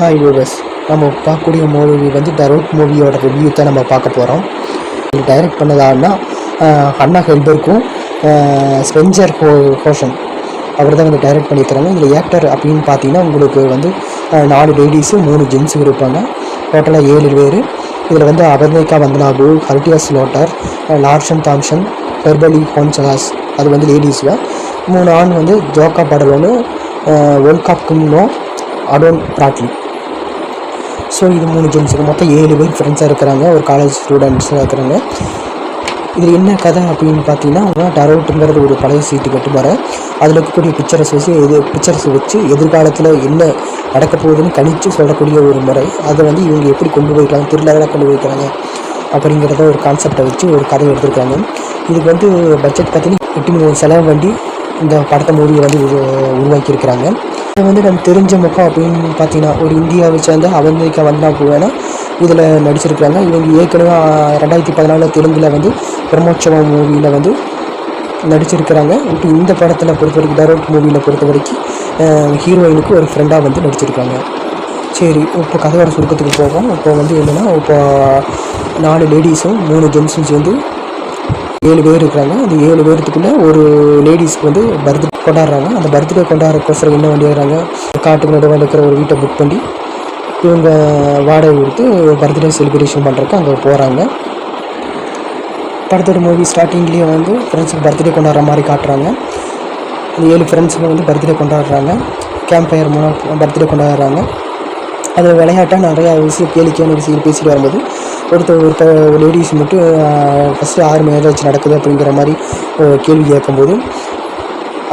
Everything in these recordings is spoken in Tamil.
ஹாய் யூவர்ஸ் நம்ம பார்க்கக்கூடிய மூவி வந்து டரோட் மூவியோட ரிவ்யூ தான் நம்ம பார்க்க போகிறோம் இது டைரக்ட் பண்ணதான்னா அண்ணா ஹெல்பருக்கும் ஸ்பெஞ்சர் ஹோ ஹோஷன். அவர் தான் வந்து டைரக்ட் பண்ணியிருக்கிறாங்க இதில் ஆக்டர் அப்படின்னு பார்த்தீங்கன்னா உங்களுக்கு வந்து நாலு லேடிஸு மூணு ஜென்ஸும் இருப்பாங்க. டோட்டலாக ஏழு பேர். இதில் வந்து அபர்னிகா வந்தனாபு ஹர்டியாஸ் லோட்டர் லார்ஷன் தாம்சன் ஹெர்பலி ஹோன்சலாஸ். அது வந்து லேடிஸில் மூணு ஆண் வந்து ஜோக்கா படலோன்னு ஒல்காப் கிம்னோ அடோன் பிராட்லி. ஸோ இது மூணு ஜென்ஸுக்கு மொத்தம் ஏழு பேர் ஃப்ரெண்ட்ஸாக இருக்கிறாங்க. ஒரு காலேஜ் ஸ்டூடெண்ட்ஸாக இருக்கிறாங்க. இதில் என்ன கதை அப்படின்னு பார்த்தீங்கன்னா டரோட்டுங்கிறது ஒரு பழைய சீட்டு கட்டு வர அதில் இருக்கக்கூடிய பிக்சர்ஸ் வச்சு எது பிக்சர்ஸ் வச்சு எதிர்காலத்தில் என்ன நடக்க போகுதுன்னு கணிச்சு சொல்லக்கூடிய ஒரு முறை. அதை வந்து இவங்க எப்படி கொண்டு போய்க்கலாம் திருவிழாவில் கொண்டு போய்க்கிறாங்க அப்படிங்கிறத ஒரு கான்செப்டை வச்சு ஒரு கதை எடுத்திருக்காங்க. இதுக்கு வந்து பட்ஜெட் பார்த்தீங்கன்னா எட்டு மில்லியன் செலவு வண்டி இந்த படத்தை மூவியை வந்து உருவாக்கியிருக்கிறாங்க. இப்போ வந்து நம்ம தெரிஞ்ச முகம் அப்படின்னு பார்த்தீங்கன்னா ஒரு இந்தியாவை சேர்ந்த அவந்திகா வந்தா பூவேனா? இதில் நடிச்சிருக்கிறாங்க. இவங்க ஏற்கனவே ரெண்டாயிரத்தி பதினாலில் தெலுங்கில் வந்து பிரம்மோற்சவம் மூவியில் வந்து நடிச்சிருக்கிறாங்க. இப்போ இந்த படத்தில் பொறுத்த வரைக்கும் டரோட் மூவியில் பொறுத்த வரைக்கும் ஹீரோயினுக்கு ஒரு ஃப்ரெண்டாக வந்து நடிச்சிருக்காங்க. சரி இப்போ கதையோட சுருக்கத்துக்கு போவோம். இப்போ வந்து என்னென்னா இப்போ நாலு லேடிஸும் மூணு ஜென்ஸும் சேர்ந்து ஏழு பேர் இருக்கிறாங்க. அந்த ஏழு பேர்த்துக்குள்ளே ஒரு லேடிஸ்க்கு வந்து பர்த்டே கொண்டாடுறாங்க. அந்த பர்த்டே கொண்டாடுறக்கோசரம் என்ன வண்டி வர்றாங்க காட்டுக்கு நடுவில் இருக்கிற ஒரு வீட்டை புக் பண்ணி இவங்க வாடகை கொடுத்து பர்த்டே செலிப்ரேஷன் பண்ணுறக்கு அங்கே போகிறாங்க படத்தோட மூவி ஸ்டார்டிங்லேயே வந்து ஃப்ரெண்ட்ஸுக்கு பர்த்டே கொண்டாடுற மாதிரி காட்டுறாங்க. அந்த ஏழு ஃப்ரெண்ட்ஸுங்க வந்து பர்த்டே கொண்டாடுறாங்க. கேம்ப் ஃபயர் மூலம் பர்த்டே கொண்டாடுறாங்க. அது விளையாட்டாக நிறையா விஷயம் கேளிக்கையான விஷயம் பேசிட்டு வரும்போது ஒருத்தர் ஒருத்தர் லேடிஸ் மட்டும் ஃபஸ்ட்டு ஆறு மணி ஏதாச்சும் நடக்குது அப்படிங்கிற மாதிரி கேள்வி கேட்கும்போது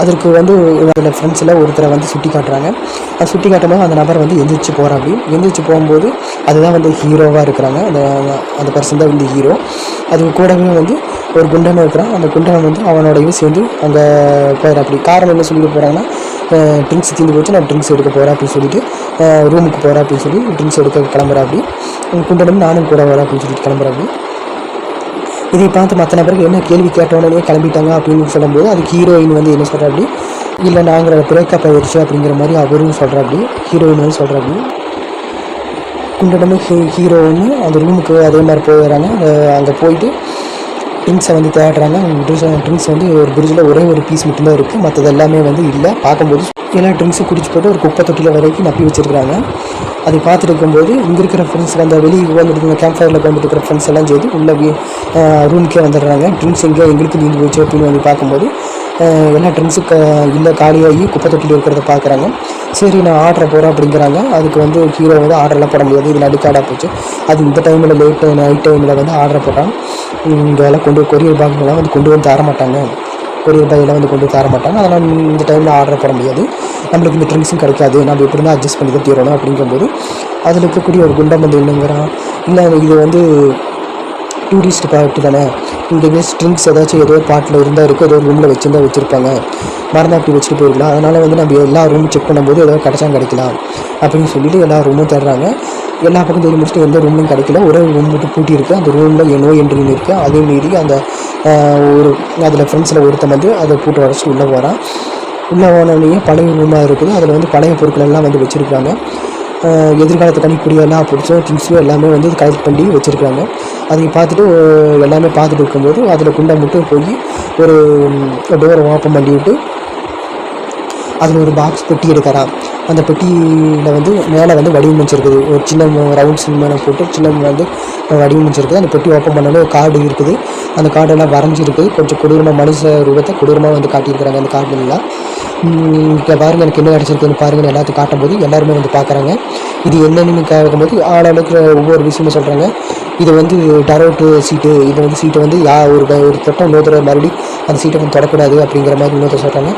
அதற்கு வந்து அதில் ஃப்ரெண்ட்ஸில் ஒருத்தரை வந்து சுட்டி காட்டுறாங்க. அது சுட்டி காட்டும்போது அந்த நபர் வந்து எந்திரிச்சு போகிறான் அப்படி எந்திரிச்சு போகும்போது அதுதான் வந்து ஹீரோவாக இருக்கிறாங்க. அந்த அந்த பர்சன் தான் வந்து ஹீரோ அது கூடவே வந்து ஒரு குண்டன் இருக்கிறான். அந்த குண்டன் வந்து அவனோடையும் சேர்ந்து அங்கே போயிட அப்படி காரணம் என்ன சொல்லிட்டு போகிறாங்கன்னா ட்ரிங்க்ஸ் தீந்து போச்சு. நான் ட்ரிங்க்ஸ் எடுக்க போகிறேன் அப்படின்னு சொல்லிட்டு ரூமுக்கு போகிறேன் அப்படின்னு சொல்லி ட்ரிங்க்ஸ் எடுக்க கிளம்புறேன் அப்படி. குண்டனும் நானும் கூட வரேன் அப்படின்னு சொல்லிட்டு கிளம்புறா அப்படி. இதை பார்த்து மற்ற நபருக்கு என்ன கேள்வி கேட்டோன்னே கிளம்பிட்டாங்க அப்படின்னு சொல்லும்போது அதுக்கு ஹீரோயின் வந்து என்ன சொல்கிறா அப்படி இல்லை நாங்கள் பிரேக்கப் ஆயிடுச்சு அப்படிங்கிற மாதிரி அவரும் சொல்கிறா அப்படி ஹீரோயின் வந்து சொல்கிறா அப்படி குண்டனமும் ஹீ ஹீரோவும் அந்த ரூமுக்கு அதே மாதிரி போயிடுறாங்க. அங்கே போயிட்டு ட்ரிங்க்ஸை வந்து தேடுறாங்க. ட்ரிங்க்ஸ் ட்ரிங்க்ஸ் வந்து ஒரு பிரிட்ஜில் ஒரே ஒரு பீஸ் மட்டும்தான் இருக்குது மற்றது எல்லாமே வந்து இல்லை. பார்க்கும்போது எல்லா ட்ரிங்க்ஸும் குடிச்சு போட்டு ஒரு குப்பை தொட்டியில் வரைக்கும் நப்பி வச்சிருக்காங்க அதை பார்த்துட்டு இருக்கும்போது இங்கே இருக்கிற ஃப்ரெண்ட்ஸ் அந்த வெளியே வந்துட்டு கேம்ப் ஃபயரில் உட்காந்துட்டு இருக்கிற ஃப்ரெண்ட்ஸ் எல்லாம் சேர்த்து உள்ள ரூமுக்கே வந்துடுறாங்க. ட்ரிங்க்ஸ் எங்கே எங்களுக்கு நீந்து போச்சு அப்படின்னு வந்து பார்க்கும்போது எல்லா ட்ரிங்க்ஸும் க இல்லை காலியாகி குப்பை தொட்டியில் இருக்கிறத பார்க்குறாங்க. சரி நான் ஆர்டர் போகிறேன் அப்படிங்கிறாங்க. அதுக்கு வந்து ஹீரோ வந்து ஆர்டர்லாம் போட முடியாது. இது நடுக்காடாக போச்சு. அது இந்த டைமில் லேட் நைட் டைமில் வந்து ஆர்டர் போட்டாங்க. இங்கெல்லாம் கொண்டு கொரியர் பாக்ஸ்லாம் வந்து கொண்டு வந்து தர மாட்டாங்க கொரியர் பாயெல்லாம் வந்து கொண்டு தர மாட்டாங்க. அதனால் இந்த டைமில் ஆர்டர் போட முடியாது. நம்மளுக்கு இந்த ட்ரிங்க்ஸும் கிடைக்காது. நம்ம எப்படி தான் அட்ஜஸ்ட் பண்ணி தான் தீரணும் அப்படிங்கும்போது அதில் இருக்கக்கூடிய ஒரு குண்டம் வந்து என்னங்கிறான் இல்லை இது வந்து டூரிஸ்ட் ப்ராடக்ட் தானே. இங்கே ஸ்ட்ரிங்ஸ் ஏதாச்சும் ஏதோ பாட்டில் இருந்தால் இருக்குது ஏதோ ஒரு ரூமில் வச்சுருந்தா வச்சுருப்பாங்க. மறந்து அப்படி வச்சுட்டு போயிருக்கலாம். அதனால் வந்து நம்ம எல்லா ரூமும் செக் பண்ணும்போது ஏதோ கிடைச்சா கிடைக்கலாம் அப்படின்னு சொல்லிட்டு எல்லா ரூமும் தேடுறாங்க. எல்லா பக்கம் தேடி முடிச்சுட்டு எந்த ரூம்லையும் கிடைக்கல. ஒரே ரூம் மட்டும் பூட்டி இருக்குது அந்த ரூமில் என்னோ என்ட்ரின்னு இருக்குது அதே மீறி அந்த ஒரு அதில் ஃப்ரெண்ட்ஸில் ஒருத்தன் வந்து அதை பூட்டு உடச்சி உள்ளே போகிறான் உள்ளே போனோடனே பழைய ரூமாக இருக்குது. அதில் வந்து பழைய பொருட்கள் எல்லாம் வந்து வச்சுருக்காங்க. எதிர்காலத்தை கணிக்கூடிய எல்லா பொருட்களும் திங்ஸும் எல்லாமே வந்து கலெக்ட் பண்ணி வச்சுருக்காங்க. அதை பார்த்துட்டு எல்லாமே பார்த்துட்டு இருக்கும்போது அதில் குண்டை மட்டும் போய் ஒரு டோரை ஓப்பன் பண்ணிவிட்டு அதில் ஒரு பாக்ஸ் பெட்டி எடுக்கிறான் அந்த பெட்டியில் வந்து மேலே வந்து வடிவமைச்சிருக்குது ஒரு சின்ன ரவுண்ட் சினிமான போட்டு சின்ன வந்து வடிவமைச்சிருக்குது அந்த பெட்டி ஓப்பன் பண்ணாலும் ஒரு கார்டு இருக்குது. அந்த கார்டெல்லாம் வரைஞ்சிருக்கு. கொஞ்சம் கொடூரமாக மனுஷ ரூபத்தை கொடூரமாக வந்து காட்டியிருக்கிறாங்க அந்த கார்டுலாம் இங்கே பாருங்க எனக்கு என்ன கிடச்சிருக்குன்னு பாருங்கன்னு எல்லாத்தையும் காட்டும்போது எல்லாருமே வந்து பார்க்குறாங்க. இது என்னென்னு கேட்கும்போது ஆளாளுக்கு ஒவ்வொரு விஷயமும் சொல்கிறாங்க இது வந்து டரோட்டு சீட்டு இது வந்து சீட்டை வந்து யா ஒரு ஒரு தொட்டம் இன்னொருத்தர மறுபடியும் அந்த சீட்டை வந்து தொடக்கூடாது அப்படிங்கிற மாதிரி இன்னொருத்தர் சொல்கிறாங்க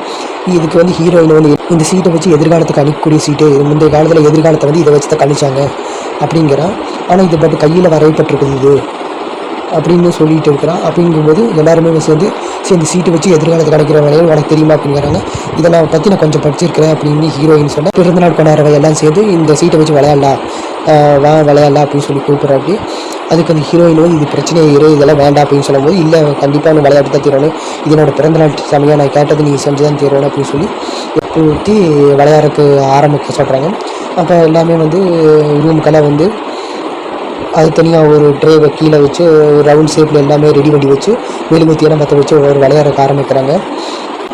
இதுக்கு வந்து ஹீரோயின் வந்து இந்த சீட்டை வச்சு எதிர்காலத்துக்கு அணிக்கக்கூடிய சீட்டு இது முந்தைய காலத்தில் எதிர்காலத்தை வந்து இதை வச்சு தான் கணிச்சாங்க அப்படிங்கிறான். ஆனால் இது பட் கையில் வரையப்பட்டிருக்குது இது அப்படின்னு சொல்லிட்டு இருக்கிறான். அப்படிங்கும்போது எல்லாருமே சேர்ந்து சரி இந்த சீட்டு வச்சு எதிர்காலத்தில் கிடைக்கிற வேலையில் உனக்கு தெரியுமா அப்படிங்கிறாங்க. இதை நான் பற்றி நான் கொஞ்சம் படிச்சிருக்கிறேன் அப்படின்னு ஹீரோயின் சொன்னால் பிறந்தநாள் கொண்டாடுறவை எல்லாம் சேர்ந்து இந்த சீட்டை வச்சு விளையாடலாம். வா விளையாடலாம் அப்படின்னு சொல்லி கூப்பிட்றாப்படி அதுக்கு அந்த ஹீரோயின் வந்து இது பிரச்சனை இரு இதெல்லாம் வேண்டாம் அப்படின்னு சொல்லும்போது இல்லை கண்டிப்பாக நீ விளையாட்டு தான் தீரணும். இது என்னோட பிறந்தநாள் சமயம் நான் கேட்டது நீ செஞ்சு தான் தீரணும் அப்படின்னு சொல்லி ஊற்றி விளையாடுறதுக்கு ஆரம்பிக்க சொல்கிறாங்க அப்போ எல்லாமே வந்து ரூமுக்கெல்லாம் வந்து அது தனியாக ஒரு ட்ரேவை கீழே வச்சு ஒரு ரவுண்ட் ஷேப்பில் எல்லாமே ரெடி பண்ணி வச்சு மெழுகுத்தியெல்லாம் பற்ற வச்சு ஒரு விளையாடுறக்க ஆரம்பிக்கிறாங்க.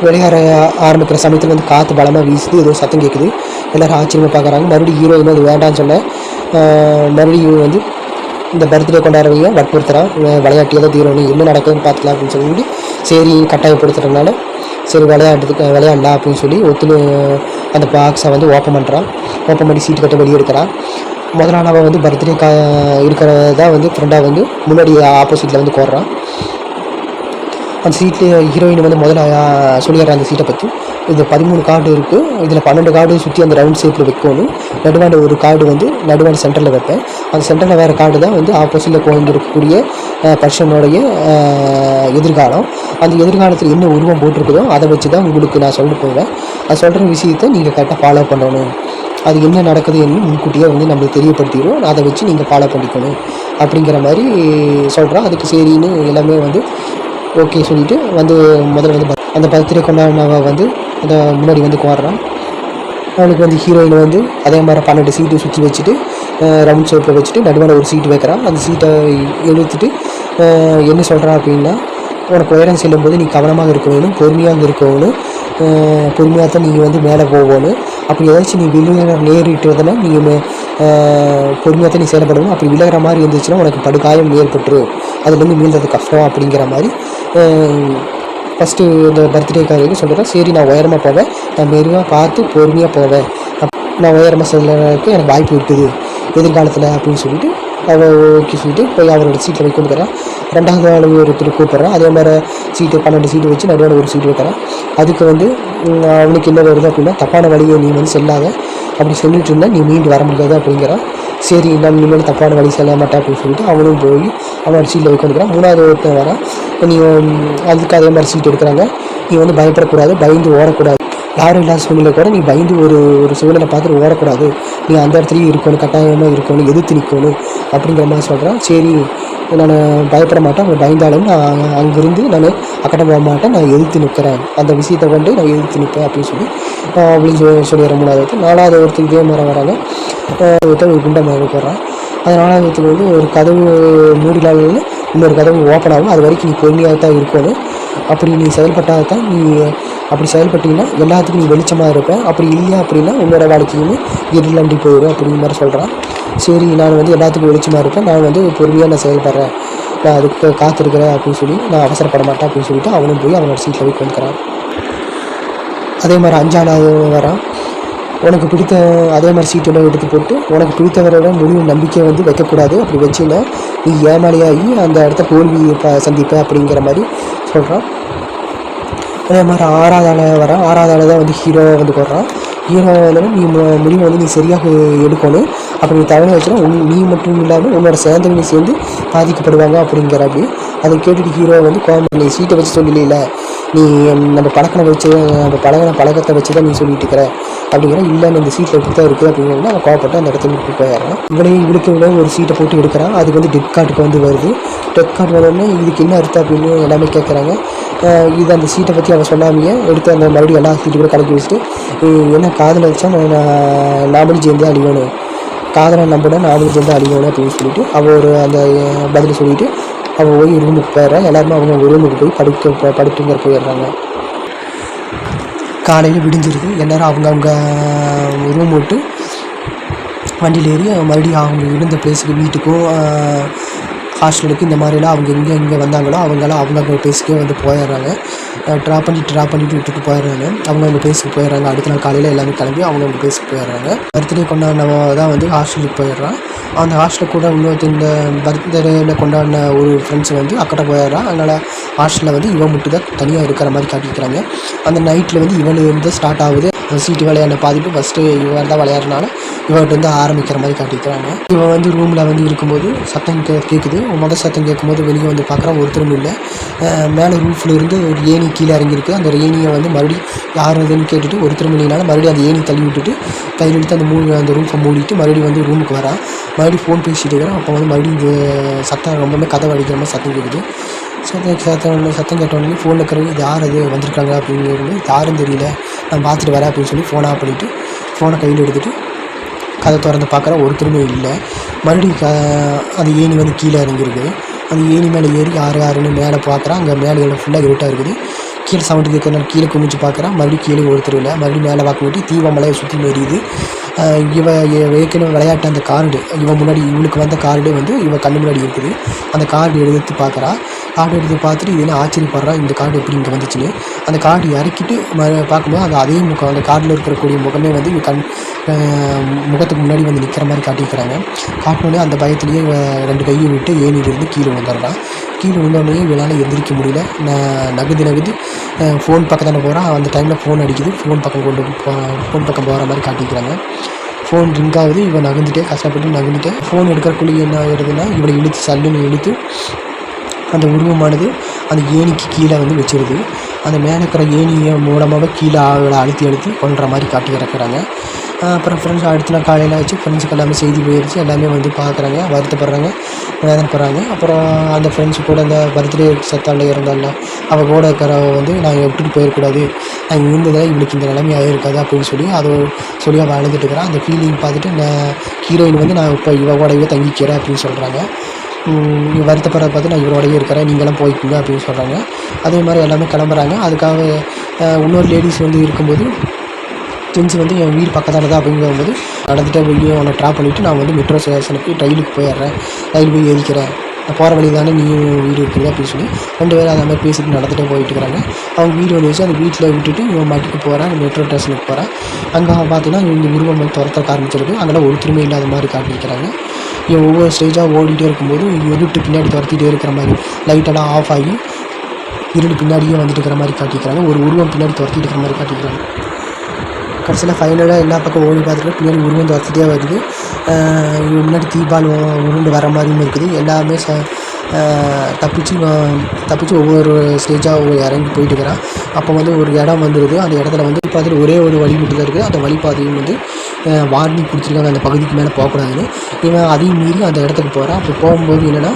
விளையாட ஆரம்பிக்கிற சமயத்தில் வந்து காற்று பலமாக வீசுது ஏதோ சத்தம் கேட்குது எல்லோரும் ஆச்சரியமாக பார்க்குறாங்க மறுபடியும் ஹீரோயின் அது வேண்டாம்னு சொன்னேன் மறுபடியும் வந்து இந்த பர்த்டே கொண்டாடுறவங்க வற்புறுத்துறான் இவன் விளையாட்டு ஏதோ தீரணும் என்ன நடக்குதுன்னு பார்த்துக்கலாம் அப்படின்னு சொல்லி சரி கட்டாயப்படுத்துறதுனால சரி விளையாடுறதுக்கு விளையாடலாம் அப்படின்னு சொல்லி ஒத்துழு அந்த பாக்ஸை வந்து ஓப்பன் பண்ணுறான் ஓப்பன் பண்ணி சீட்டு கட்ட வெளியே எடுக்கிறான் முதல் நாள் அவன் வந்து பர்த்டே கா இருக்கிறதா வந்து ஃப்ரெண்டாக வந்து முன்னாடி ஆப்போசிட்டில் வந்து கோர்றான் அந்த சீட்டில் ஹீரோயின் வந்து முதல்ல சொல்லிடுறான் அந்த சீட்டை பற்றி இது பதிமூணு கார்டு இருக்குது இதில் பன்னெண்டு கார்டு சுற்றி அந்த ரவுண்ட் ஷேப்பில் வைக்கணும். நடுவாண்ட ஒரு கார்டு வந்து நடுவாண்ட சென்டரில் வைப்பேன். அந்த சென்டரில் வேறு கார்டு தான் வந்து ஆப்போசிட்டில் கோந்து இருக்கக்கூடிய பர்சனுடைய எதிர்காலம். அந்த எதிர்காலத்தில் என்ன உருவம் போட்டிருக்குதோ அதை வச்சு தான் உங்களுக்கு நான் சொல்லிட்டு போவேன். அது சொல்கிற விஷயத்தை நீங்கள் கரெக்டாக ஃபாலோ பண்ணணும். அது என்ன நடக்குது என்று முன்கூட்டியே வந்து நம்மளுக்கு தெரியப்படுத்திடுவோம் அதை வச்சு நீங்கள் ஃபாலோ பண்ணிக்கணும். அப்படிங்கிற மாதிரி சொல்கிறோம் அதுக்கு சரின்னு எல்லாமே வந்து ஓகே சொல்லிவிட்டு வந்து முதல்ல வந்து அந்த பர்த்டே கொண்டாடினவ வந்து அந்த முன்னாடி வந்து கோர்றான் அவனுக்கு வந்து ஹீரோயின் வந்து அதே மாதிரி பன்னெண்டு சீட்டு சுற்றி வச்சுட்டு ரவுண்ட் ஷேப்பில் வச்சுட்டு நடுவில் ஒரு சீட்டு வைக்கிறான். அந்த சீட்டை எழுத்துட்டு என்ன சொல்கிறான் அப்படின்னா உனக்கு உயரம் செல்லும்போது நீ கவனமாக இருக்க வேணும் பொறுமையாக இருக்கணும் பொறுமையாக தான் நீங்கள் வந்து மேலே போகணும். அப்படி ஏதாச்சும் நீ விழுகிற நேரிட்டுறதுனா நீங்கள் பொறுமையாக தான் நீ செயல்படணும். அப்படி விழுகிற மாதிரி இருந்துச்சுன்னா உனக்கு படுகாயம் ஏற்பட்டுரு அதுலேருந்து மீள்றது கஷ்டம் அப்படிங்கிற மாதிரி ஃபஸ்ட்டு இந்த பர்த்டேக்காரருக்கு சொல்கிறேன் சரி நான் உயரமாக போவேன். நான் மெருவாக பார்த்து பொறுமையாக போவேன். அப் நான் உயரமாக செல்லுறதுக்கு எனக்கு வாய்ப்பு இருக்குது. எதிர்காலத்தில் அப்படின்னு சொல்லிட்டு அவள் ஓகே சொல்லிட்டு போய் அவரோட சீட்டில் போய் கொடுக்குறேன் ரெண்டாவது ஆள் ஒருத்தர் கூப்பிட்றேன் அதே மாதிரி சீட்டு பன்னெண்டு சீட்டு வச்சு நடுவில் ஒரு சீட்டு வைக்கிறேன் அதுக்கு வந்து அவனுக்கு என்ன வருது அப்படின்னா தப்பான வழியை நீ வந்து செல்லாத. அப்படி சொல்லிட்டு இருந்தால் நீ மீண்டு வர முடியாது அப்படிங்கிறான் சரி நான் இனிமேல் தப்பான வழி செல்ல மாட்டேன் அப்படின்னு சொல்லிட்டு அவனும் போய் அவன் சீட்டில் உட்காந்துக்கிறான் மூணாவது ஒருத்தன் வரான். நீ அதுக்கு அதே மாதிரி சீட் எடுக்கிறாங்க. நீ வந்து பயப்படக்கூடாது பயந்து ஓடக்கூடாது. யாரும் இல்லாத சூழ்நிலை கூட நீ பயந்து ஒரு ஒரு சூழ்நிலை பார்த்துட்டு ஓடக்கூடாது. நீ அந்த இடத்துலையும் இருக்கணும் கட்டாயமாக இருக்கணும் எதிர்த்து நிற்கணும் அப்படிங்கிற மாதிரி சொல்கிறான் சரி நான் பயப்பட மாட்டேன். அவங்க பயந்தாலும் நான் அங்கேருந்து நான் அக்கட்ட போக மாட்டேன். நான் எதிர்த்து நிற்கிறேன் அந்த விஷயத்தை கொண்டு நான் எதிர்த்து நிற்பேன் அப்படின்னு சொல்லி அப்படின்னு சொல்லி சொல்லிடுற மூணாவது நாலாவது ஒருத்தர் இதே மாதிரி வராங்க. ஒருத்தர் ஒரு குண்டை மாதிரி போடுறான். அது நாலாவது ஒருத்தர் வந்து ஒரு கதவு மூடினாலும் இன்னொரு கதவு ஓப்பன் ஆகும். அது வரைக்கும் நீ பொறுமையாக தான் இருக்கணும். அப்படி நீ செயல்பட்டால் தான் நீ அப்படி செயல்பட்டீங்கன்னா எல்லாத்துக்கும் நீ வெளிச்சமாக இருப்பேன் அப்படி இல்லையா அப்படின்னா உன்னோட வாழ்க்கையுமே இருளண்டி போயிடும் அப்படிங்கிற மாதிரி சொல்கிறான் சரி நான் வந்து எல்லாத்துக்கும் வெளிச்சமாக இருப்பேன். நான் வந்து பொறுமையாக நான் செயல்படுறேன். நான் அதுக்கு காத்திருக்கிறேன் அப்படின்னு சொல்லி நான் அவசரப்பட மாட்டேன் அப்படின்னு சொல்லிட்டு அவனும் போய் அவனோட சீட்டில் போய் உட்காந்துக்கிறான் அதே மாதிரி அஞ்சாவது வரான். உனக்கு பிடித்த அதே மாதிரி சீட்டெல்லாம் எடுத்து போட்டு உனக்கு பிடித்தவரோட முழு நம்பிக்கை வந்து வைக்கக்கூடாது. அப்படி வச்சுன்னா நீ ஏமாளியாகி அந்த இடத்த தோல்வி சந்திப்ப அப்படிங்கிற மாதிரி சொல்கிறான் அதே மாதிரி ஆறாவது ஆள வரான் ஆறாவது ஆள தான் வந்து ஹீரோ வந்து போடுறான் ஹீரோ வந்து நீ மு- முடிவை வந்து நீ சரியாக எடுக்கணும். அப்படி நீ தவணை வச்சுனா உன் நீ மட்டும் இல்லாமல் உன்னோட சேர்ந்தவங்க சேர்ந்து பாதிக்கப்படுவாங்க அப்படிங்கிற அப்படி அதை கேட்டுட்டு ஹீரோ வந்து கோவம் நீ சீட்டை வச்சு சொல்லல நீ நம்ம பழக்கனை வச்சு நம்ம பழகின பழக்கத்தை வச்சு தான் நீ சொல்லிட்டு இருக்கிற. அப்படிங்கிற இல்லை இந்த சீட்டில் இப்படி தான் இருக்குது அப்படிங்கிறத அவன் கோவப்பட்டு அந்த இடத்துல இப்படி போயிடுறான் இவனையும் இவளுக்கு இவனே ஒரு சீட்டை போட்டு எடுக்கிறான். அதுக்கு வந்து டெட் கார்டுக்கு வந்து வருது. டெட் கார்டு வந்தோடனே இதுக்கு என்ன அர்த்தம்? அப்படின்னு எல்லாமே கேட்குறாங்க இது அந்த சீட்டை பற்றி அவன் சொல்லாமையே எடுத்து அந்த மறுபடியும் எல்லா சீட்டு கூட கலக்கி வச்சுட்டு என்ன காதல் வச்சா நான் நாமளும் சேர்ந்து அழியணும் காதலை நம்பினா நாமளும் சேர்ந்து அழியணும் அப்படின்னு சொல்லிட்டு அவள் ஒரு அந்த பதில் சொல்லிவிட்டு அவள் போய் ரூமுக்கு போயிடுறான். எல்லாருமே அவங்க ரூமுக்கு போய் படுக்க படுத்துங்கிற போயிடுறாங்க. காலையில் விடிஞ்சிருது எல்லோரும் அவங்க அவங்க ரூம் விட்டு வண்டியில் ஏறி மறுபடியும் அவங்க இருந்த பிளேஸுக்கு வீட்டுக்கும் ஹாஸ்டலுக்கு இந்த மாதிரிலாம் அவங்க எங்கே எங்கே வந்தாங்களோ அவங்களாம் அவங்கவுங்க பிளேஸுக்கே வந்து போயிடுறாங்க. ட்ராப் பண்ணி ட்ராப் பண்ணிட்டு விட்டுட்டு போயிடுறாங்க அவங்க அவங்க பேஸுக்கு போயிடுறாங்க. அடுத்த நாள் காலையில் எல்லாமே கிளம்பி அவங்க அவங்க பேஸுக்கு போயிடுறாங்க. பர்த்டே கொண்டாடினவ தான் வந்து ஹாஸ்டலுக்கு போயிடுறான். அந்த ஹாஸ்டலில் கூட இன்னொருத்த இந்த பர்த்டேல கொண்டாடின ஒரு ஃப்ரெண்ட்ஸ் வந்து அக்கட்ட போயிடுறான். அதனால் ஹாஸ்டலில் வந்து இவன் மட்டும் தான் தனியாக இருக்கிற மாதிரி காட்டிக்கிறாங்க அந்த நைட்டில் வந்து இவன் இருந்து ஸ்டார்ட் ஆகுது. அந்த சீட்டு விளையாட பாதிப்பு ஃபஸ்ட்டு இவன் தான் விளையாடுறனால இவர்கிட்ட வந்து ஆரம்பிக்கிற மாதிரி காட்டிக்கிறாங்க இவன் வந்து ரூமில் வந்து இருக்கும்போது சத்தம் கே கேட்குது மொதல் சத்தம் கேட்கும்போது வெளியே வந்து பார்க்குறான் ஒருத்தரும் இல்லை. மேலே ரூஃபில் இருந்து ஒரு ஏணி கீழே இறங்கியிருக்கு. அந்த ஏணியை வந்து மறுபடியும் யார் அதுன்னு கேட்டுட்டு ஒருத்தர் இல்லைனால மறுபடியும் அந்த ஏணி தள்ளி விட்டுட்டு கையில் எடுத்து அந்த மூணு அந்த ரூஃபை மூடிட்டு மறுபடியும் வந்து ரூமுக்கு வரான் மறுபடியும் ஃபோன் பேசிட்டு இருக்கிறான் அப்போ வந்து மறுபடியும் இந்த சத்தம் ரொம்பவுமே கதை அடிக்கிற மாதிரி சத்தம் கேட்குது சத்தம் சத்தம் சத்தம் கேட்ட ஃபோனில் இருக்கிறவங்க இது யார் அது? வந்திருக்காங்க அப்படின்னு யாரும் தெரியல. நான் பார்த்துட்டு வரேன் அப்படின்னு சொல்லி ஃபோன் ஆஃப் பண்ணிவிட்டு ஃபோனை கையில் எடுத்துகிட்டு கதை திறந்து பார்க்குற ஒருத்தருமே இல்லை. மறுபடியும் க அந்த ஏணி வந்து கீழே இறங்கியிருக்கு. அந்த ஏணி மேலே ஏறி யார் யாருன்னு மேலே பார்க்குறான் அங்கே மேலே ஃபுல்லாக இருட்டாக இருக்குது. கீழே சவுண்டு கேட்கறதுனால கீழே குமிச்சு பார்க்குறான். மறுபடியும் கீழே ஒருத்தர் இல்லை மறுபடியும் மேலே பார்க்க வேண்டி தீவமலையை சுற்றி மேறியுது இவ ஏற்கனவே விளையாட்டு அந்த கார்டு இவன் முன்னாடி இவளுக்கு வந்த கார்டு வந்து இவன் கண்ணு முன்னாடி இருக்குது. அந்த கார்டு எடுத்து பார்க்குறா. கார்டு எடுத்து பார்த்துட்டு இது என்ன ஆச்சரியப்படுறா? இந்த கார்டு எப்படி இங்கே வந்துச்சுன்னு. அந்த கார்டு இறக்கிட்டு ம பார்க்கும்போது அது அதே முகம் அந்த கார்டில் இருக்கக்கூடிய முகமே வந்து இவன் கண் முகத்துக்கு முன்னாடி வந்து நிற்கிற மாதிரி காட்டிக்கிறாங்க காட்டினோடனே அந்த பயத்துலேயே ரெண்டு கையை விட்டு ஏனிலிருந்து கீழே வந்துடுறான் கீழே விழுந்தோடனே இவளால் எந்திரிக்க முடியல. நான் நகுது நகுது ஃபோன் பக்கத்தான போகிறான் அந்த டைமில் ஃபோன் அடிக்குது. ஃபோன் பக்கம் கொண்டு ஃபோன் பக்கம் போகிற மாதிரி காட்டிக்கிறாங்க. ஃபோன் ரிங்க் ஆகுது. இவன் நகர்ந்துட்டே கஷ்டப்பட்டு நகர்ந்துட்டே ஃபோன் எடுக்கிறக்குள்ளே என்ன ஆகிடுதுன்னா இவளை இழுத்து சல்லுன்னு இழுத்து அந்த உருவமானது அந்த ஏணிக்கு கீழே வந்து வச்சிருது. அந்த மேலே இருக்கிற ஏணியை மூலமாக கீழே அவளை அழுத்தி அழுத்தி கொன்ற மாதிரி காட்டி இறக்குறாங்க அப்புறம் ஃப்ரெண்ட்ஸ் அடுத்த நாள் காலையில் வச்சு ஃப்ரெண்ட்ஸுக்கு எல்லாமே செய்தி போயிடுச்சு எல்லாமே வந்து பார்க்குறாங்க வருத்தப்படுறாங்க வேதனைப்படுறாங்க அப்புறம் அந்த ஃப்ரெண்ட்ஸ் கூட அந்த பர்த்டே செத்தால இருந்தால அவள் கூட இருக்கிறவ வந்து நான் விட்டுட்டு போயிடக்கூடாது. நான் இருந்ததில் இவளுக்கு இந்த நிலைமை ஆகிருக்காது அப்படின்னு சொல்லி அதை சொல்லி அவள் அழுதுட்டு இருக்கிறான் அந்த ஃபீலிங் பார்த்துட்டு நான் ஹீரோயின் வந்து நான் இப்போ இவ கூடவே தங்கிக்கிறேன் அப்படின்னு சொல்கிறாங்க வருத்தப்படுறத பார்த்து நான் இவரோடய இருக்கிறேன் நீங்களாம் போய்க்குங்க அப்படின்னு சொல்கிறாங்க அதே மாதிரி எல்லாமே கிளம்புறாங்க. அதுக்காக இன்னொரு லேடிஸ் வந்து இருக்கும்போது ஜென்ஸ் வந்து என் வீடு பக்கத்தால் தான் அப்படிங்கும்போது நடந்துட்டே போய் அவனை ட்ராப் பண்ணிவிட்டு நான் வந்து மெட்ரோ ஸ்டேஷனுக்கு ரயிலுக்கு போயிடுறேன். ரயில் போய் ஏறிக்கிறேன். நான் போகிற வழி தானே நீயும் வீடு இருக்குது அப்படின்னு சொல்லி ரெண்டு பேரும் அதை மாதிரி பேசிட்டு நடந்துகிட்டே போயிட்டு இருக்கிறாங்க. அவங்க வீடு வந்து வச்சு அந்த வீட்டில் விட்டுட்டு இவன் மாட்டுக்கு போகிறான் மெட்ரோ ஸ்டேஷனுக்கு போகிறான் அங்கே பார்த்தீங்கன்னா இந்த உருவம் வந்து துரத்துறக்க ஆரம்பிச்சிருக்கு. அங்கெல்லாம் ஒருத்தருமே இல்லாத மாதிரி காட்டிக்கிறாங்க இவன் ஒவ்வொரு ஸ்டேஜாக ஓடிட்டே இருக்கும்போது இருட்டு பின்னாடி துரத்திட்டே இருக்கிற மாதிரி லைட்டெல்லாம் ஆஃப் ஆகி இருட்டு பின்னாடியே வந்துட்டு இருக்கிற மாதிரி காட்டிக்கிறாங்க ஒரு உருவம் பின்னாடி துரத்திட்டு இருக்கிற மாதிரி காட்டிக்கிறாங்க கடைசியில் ஃபைனலாக எல்லா பக்கம் ஓடி பார்த்துட்டு பின்னாடி உருண்டு வசதியாக வருது. முன்னாடி தீபால் உருண்டு வர மாதிரியும் இருக்குது. எல்லாமே ச தப்பிச்சு தப்பிச்சு ஒவ்வொரு ஸ்டேஜாக இறங்கி போயிட்டு இருக்கிறான். அப்போ வந்து ஒரு இடம் வந்துடுது அந்த இடத்துல வந்து பார்த்துட்டு ஒரே ஒரு வழி மட்டும் தான் இருக்குது. அந்த வழிபாதையும் வந்து வார்னிங் கொடுத்துருக்காங்க. அந்த பகுதிக்கு மேலே போகக்கூடாதுன்னு. இவன் அதையும் மீறி அந்த இடத்துக்கு போகிறான் அப்போ போகும்போது என்னென்னா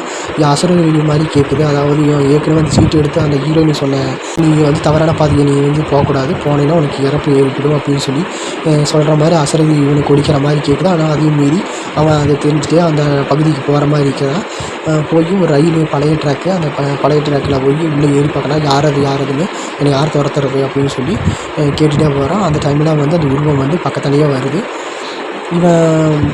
அசுரவேலி மாதிரி கேட்குது அதாவது இவன் ஏற்கனவே அந்த சீட்டு எடுத்து அந்த ஹீரோயின் சொன்ன நீ வந்து தவறான பாதையை நீ வந்து போகக்கூடாது. போனீங்கன்னா உனக்கு இறப்பு ஏற்படும் அப்படின்னு சொல்லி சொல்கிற மாதிரி அசரதி இவனுக்கு கொடிக்கிற மாதிரி கேட்குது ஆனால் அதையும் மீறி அவன் அதை தெரிஞ்சுட்டே அந்த பகுதிக்கு போகிற மாதிரி இருக்கிறான் போய் ஒரு ரயில் பழைய ட்ராக்கு அந்த ப பழைய ட்ராக்கில் போய் உள்ளே ஏறி பார்க்கலாம் யார் அது? யார் அதுன்னு எனக்கு யார் துரத்துறது? அப்படின்னு சொல்லி கேட்டுகிட்டே போகிறான் அந்த டைமில் வந்து அந்த உருவம் வந்து பக்கத்துலேயே வருது. இவன்